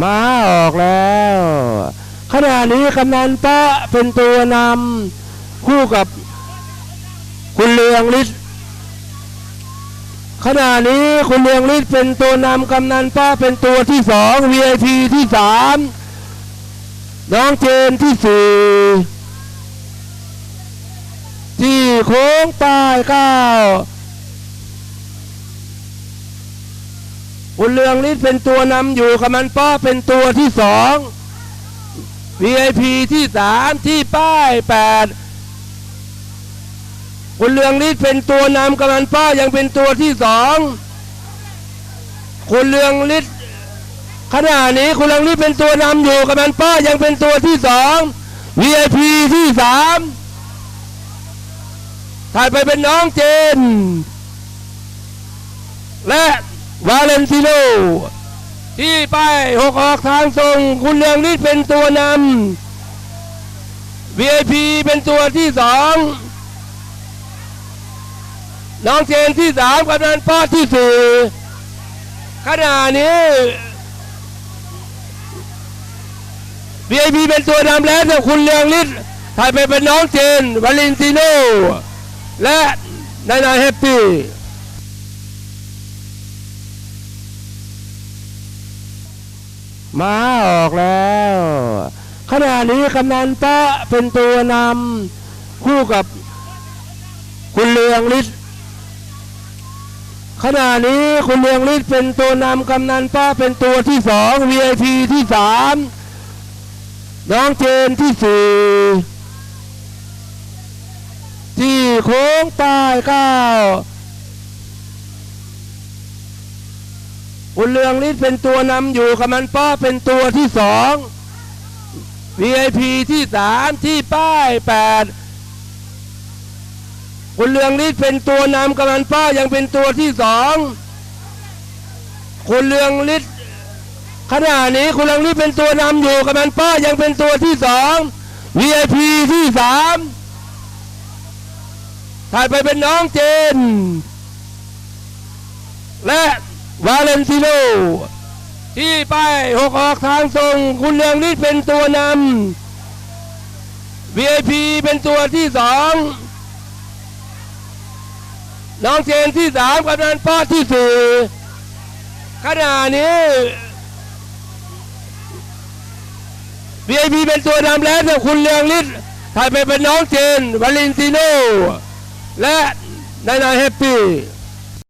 มาออกแล้ว ขณะนี้กำนันปะเป็นตัวนำคู่กับคุณเลืองฤทธิ์ขณะนี้คุณเลืองฤทธิ์เป็นตัวนำกำนันป้าเป็นตัวที่สอง VIP ที่สามน้องเจนที่สี่ที่โค้งใต้เก้า คุณเลืองฤทธิ์เป็นตัวนำอยู่กำนันป้าเป็นตัวที่สอง VIP ที่สามที่ป้ายแปดคุณเรืองฤทธิ์เป็นตัวนำกำนันป้ายังเป็นตัวที่สองคุณเรืองฤทธิ์ขณะนี้คุณเรืองฤทธิ์เป็นตัวนำอยู่กำนันป้ายังเป็นตัวที่สอง VIP ที่สามถ่ายไปเป็นน้องเจน และ วาเลนติโนที่ไปหกออกทางทรงคุณเรืองฤทธิ์เป็นตัวนำ VIP เป็นตัวที่สองน้องเจนที่สามกำนันป้าที่สี่ขณะนี้ VIP เป็นตัวนำแล้วแต่คุณเลืองฤทธิ์ถ่ายไปเป็นน้องเจนวาเลนติโนและนายนายแฮปปี้ มาออกแล้ว ขณะนี้กำนันปะเป็นตัวนำคู่กับคุณเลืองฤทธิ์ขณะนี้คุณเลืองฤทธิ์เป็นตัวนำกำนันป้าเป็นตัวที่สอง VIP ที่สามน้องเจนที่สี่ที่โค้งใต้เก้า คุณเลืองฤทธิ์เป็นตัวนำอยู่กำนันป้าเป็นตัวที่สอง VIP ที่สามที่ป้ายแปดคุณเรืองฤทธิ์เป็นตัวนำกำนันป้ายังเป็นตัวที่สองคุณเรืองฤทธิ์ขณะนี้คุณเรืองฤทธิ์เป็นตัวนำอยู่กำนันป้ายังเป็นตัวที่สอง VIP ที่สามถ่ายไปเป็นน้องเจน และ วาเลนติโนที่ไปหกออกทางทรงคุณเรืองฤทธิ์เป็นตัวนำ VIP เป็นตัวที่สองน้องเจนที่สามกำนันป้าที่สี่ขณะนี้ VIP เป็นตัวนำแล้วแต่คุณเลืองฤทธิ์ถ่ายไปเป็นน้องเจนวาเลนติโนและนายนายแฮปปี้